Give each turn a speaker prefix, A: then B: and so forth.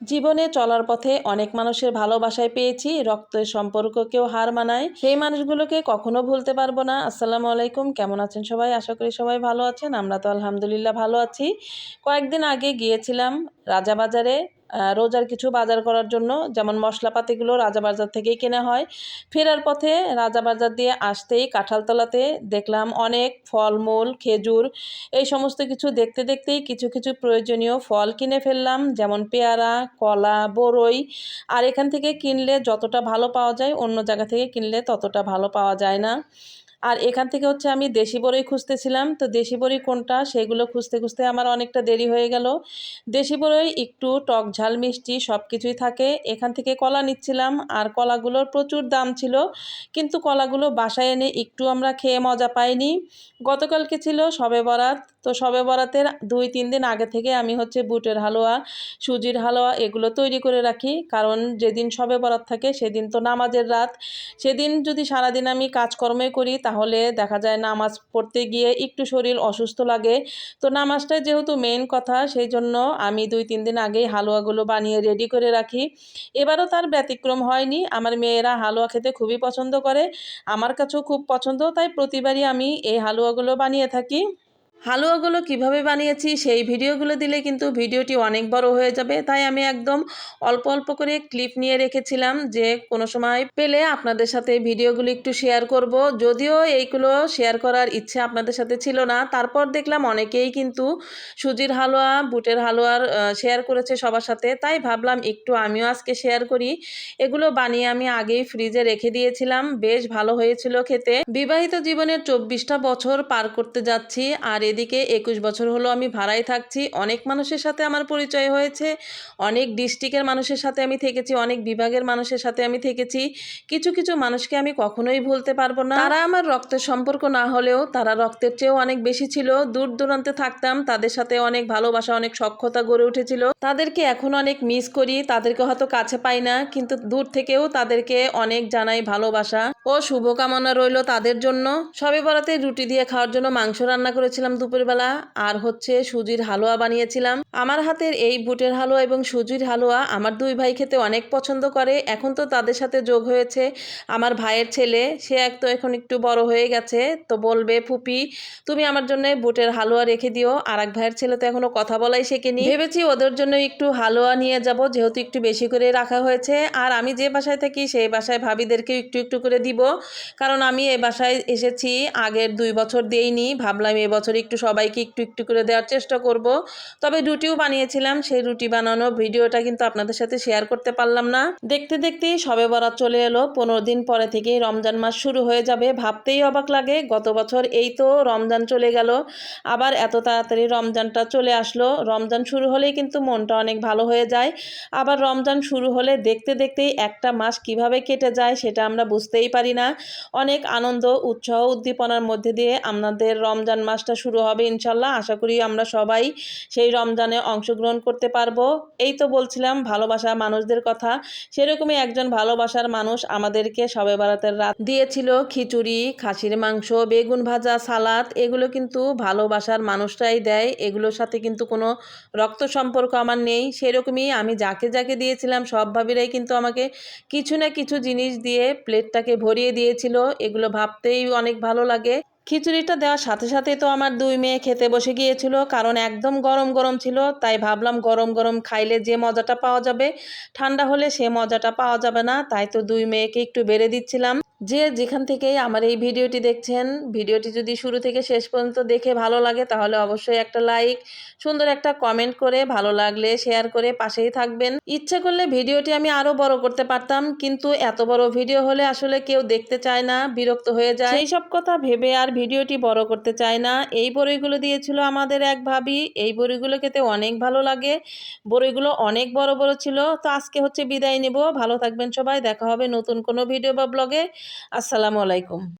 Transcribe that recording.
A: জীবনে চলার পথে অনেক মানুষের ভালোবাসায় পেয়েছি, রক্তের সম্পর্ককেও হার মানায় সেই মানুষগুলোকে কখনো ভুলতে পারব না। আসসালামু আলাইকুম। কেমন আছেন সবাই? আশা করি সবাই ভালো আছেন। আমরা তো আলহামদুলিল্লাহ ভালো আছি। কয়েকদিন আগে গিয়েছিলাম রাজাবাজারে। রোজার কিছু বাজার করার জন্য, যেমন মশলাপাতিগুলো রাজাবাজার থেকেই কেনা হয়। ফেরার পথে রাজাবাজার দিয়ে আসতেই কাঁঠালতলাতে দেখলাম অনেক ফলমূল, খেজুর, এই সমস্ত কিছু দেখতে দেখতেই কিছু কিছু প্রয়োজনীয় ফল কিনে ফেললাম, যেমন পেয়ারা, কলা, বরই। আর এখান থেকে কিনলে যতটা ভালো পাওয়া যায়, অন্য জায়গা থেকে কিনলে ততটা ভালো পাওয়া যায় না। আর এখান থেকে হচ্ছে আমি দেশি বড়ই খুঁজতেছিলাম। তো দেশি বড়ই কোনটা সেগুলো খুঁজতে খুঁজতে আমার অনেকটা দেরি হয়ে গেল। দেশি বড়ই একটু টক ঝাল, মিষ্টি সব কিছুই থাকে। এখান থেকে কলা নিচ্ছিলাম আর কলাগুলোর প্রচুর দাম ছিল। কিন্তু কলাগুলো বাসায় এনে একটু আমরা খেয়ে মজা পাইনি। গতকালকে ছিল সবে বরাত। তো সবে বরাতের দুই, তিন দিন আগে থেকে আমি হচ্ছে বুটের হালুয়া, সুজির হালুয়া এগুলো তৈরি করে রাখি। কারণ যেদিন সবে বরাত থাকে সেদিন তো নামাজের রাত। সেদিন যদি সারাদিন আমি কাজকর্মে করি তাহলে দেখা যায় নামাজ পড়তে গিয়ে একটু শরীর অসুস্থ লাগে। তো নামাজটা যেহেতু মেন কথা, সেই জন্য আমি দুই, তিন দিন আগেই হালুয়াগুলো বানিয়ে রেডি করে রাখি। এবারও তার ব্যতিক্রম হয়নি। আমার মেয়েরা হালুয়া খেতে খুবই পছন্দ করে। আমার কাছেও খুব পছন্দ, তাই প্রতিবারই আমি এই হালুয়াগুলো বানিয়ে থাকি। হালুয়াগুলো কীভাবে বানিয়েছি সেই ভিডিওগুলো দিলে কিন্তু ভিডিওটি অনেক বড় হয়ে যাবে। তাই আমি একদম অল্প অল্প করে ক্লিপ নিয়ে রেখেছিলাম যে কোনো সময় পেলে আপনাদের সাথে ভিডিওগুলো একটু শেয়ার করব। যদিও এইগুলো শেয়ার করার ইচ্ছে আপনাদের সাথে ছিল না। তারপর দেখলাম অনেকেই কিন্তু সুজির হালুয়া, বুটের হালুয়ার শেয়ার করেছে সবার সাথে। তাই ভাবলাম একটু আমিও আজকে শেয়ার করি। এগুলো বানিয়ে আমি আগেই ফ্রিজে রেখে দিয়েছিলাম। বেশ ভালো হয়েছিল খেতে। বিবাহিত জীবনের চব্বিশটা বছর পার করতে যাচ্ছি আর এদিকে একুশ বছর হলো আমি ভাড়ায় থাকছি। অনেক মানুষের সাথে আমার পরিচয় হয়েছে। অনেক ডিস্ট্রিক্টের মানুষের সাথে আমি থেকেছি। অনেক বিভাগের মানুষের সাথে আমি থেকেছি। কিছু কিছু মানুষকে আমি কখনোই ভুলতে পারব না। তারা আমার রক্তের সম্পর্ক না হলেও তারা রক্তের চেয়েও অনেক বেশি ছিল। দূর দূরান্তে থাকতাম। তাদের সাথে অনেক ভালোবাসা, অনেক সক্ষতা গড়ে উঠেছিল। তাদেরকে এখন অনেক মিস করি। তাদেরকে হয়তো কাছে পাই না। কিন্তু দূর থেকেও তাদেরকে অনেক জানাই ভালোবাসা। ও শুভকামনা রইল তাদের জন্য। সবে বরাতে রুটি দিয়ে খাওয়ার জন্য মাংস রান্না করেছিলাম দুপুরবেলা। আর হচ্ছে সুজির হালুয়া বানিয়েছিলাম। আমার হাতের এই বুটের হালুয়া এবং সুজির হালুয়া আমার দুই ভাই খেতে অনেক পছন্দ করে। এখন তো তাদের সাথে যোগ হয়েছে। আমার ভাইয়ের ছেলে, সে এক তো এখন একটু বড় হয়ে গেছে। তো বলবে, ফুপি, তুমি আমার জন্য বুটের হালুয়া রেখে দিও। আর এক ভাইয়ের ছেলে তো এখনও কথা বলাই শেখেনি। ভেবেছি ওদের জন্য একটু হালুয়া নিয়ে যাব, যেহেতু একটু বেশি করে রাখা হয়েছে। আর আমি যে বাসায় থাকি, সেই বাসায় ভাবিদেরকে একটু একটু করে দিব। কারণ আমি এ বাসায় এসেছি, আগের দুই বছর দেইনি। ভাবলাম এবছর একটু সবাইকে একটু একটু করে দেওয়ার চেষ্টা করব। তবে রুটিও বানিয়েছিলাম, সেই রুটি বানানো ভিডিওটা কিন্তু আপনাদের সাথে শেয়ার করতে পারলাম না। দেখতে দেখতেই সবে বরাত চলে এলো। পনেরো দিন পরে থেকেই রমজান মাস শুরু হয়ে যাবে। ভাবতেই অবাক লাগে, গত বছর এই তো রমজান চলে গেল। আবার এত তাড়াতাড়ি রমজানটা চলে আসলো। রমজান শুরু হলেই কিন্তু মনটা অনেক ভালো হয়ে যায়। আবার রমজান শুরু হলে দেখতে দেখতেই একটা মাস কীভাবে কেটে যায় সেটা আমরা বুঝতেই পারি না। অনেক আনন্দ, উৎসাহ, উদ্দীপনার মধ্যে দিয়ে আমাদের রমজান মাসটা শুরু হবে ইনশাল্লাহ। আশা করি আমরা সবাই সেই রমজানে অংশগ্রহণ করতে পারব। এই তো বলছিলাম, ভালোবাসা মানুষদের কথা। সেরকমই একজন ভালোবাসার মানুষ আমাদেরকে সবে বারাতের রাত দিয়েছিল। খিচুড়ি, খাসির মাংস, বেগুন ভাজা, সালাদ, এগুলো কিন্তু ভালোবাসার মানুষটাই দেয়। এগুলোর সাথে কিন্তু কোনো রক্ত সম্পর্ক আমার নেই। সেরকমই আমি যাকে যাকে দিয়েছিলাম, সব ভাবিরাই কিন্তু আমাকে কিছু না কিছু জিনিস দিয়ে প্লেটটাকে ভরিয়ে দিয়েছিল, এগুলো ভাবতেই অনেক ভালো লাগে। খিচুড়িটা দেওয়ার সাথে সাথে তো আমার দুই মেয়ে খেতে বসে গিয়েছিল, কারণ একদম গরম গরম ছিল, তাই ভাবলাম গরম গরম খাইলে যে মজাটা পাওয়া যাবে, ঠান্ডা হলে সে মজাটা পাওয়া যাবে না, তাই তো দুই মেয়েকে একটু বেড়ে দিচ্ছিলাম। যে যেখান থেকেই আমার এই ভিডিওটি দেখছেন, ভিডিওটি যদি শুরু থেকে শেষ পর্যন্ত দেখে ভালো লাগে, তাহলে অবশ্যই একটা লাইক, সুন্দর একটা কমেন্ট করে ভালো লাগলে শেয়ার করে পাশেই থাকবেন। ইচ্ছে করলে ভিডিওটি আমি আরও বড় করতে পারতাম, কিন্তু এত বড় ভিডিও হলে আসলে কেউ দেখতে চায় না, বিরক্ত হয়ে যায়। সেই সব কথা ভেবে আর ভিডিওটি বড় করতে চায় না। এই বড়িগুলো দিয়েছিল আমাদের এক ভাবি, এই বড়িগুলো খেতে অনেক ভালো লাগে, বড়িগুলো অনেক বড় বড় ছিল। তো আজকে হচ্ছে বিদায় নেব। ভালো থাকবেন সবাই, দেখা হবে নতুন কোনো ভিডিও বা ব্লগে। আসসালামু আলাইকুম।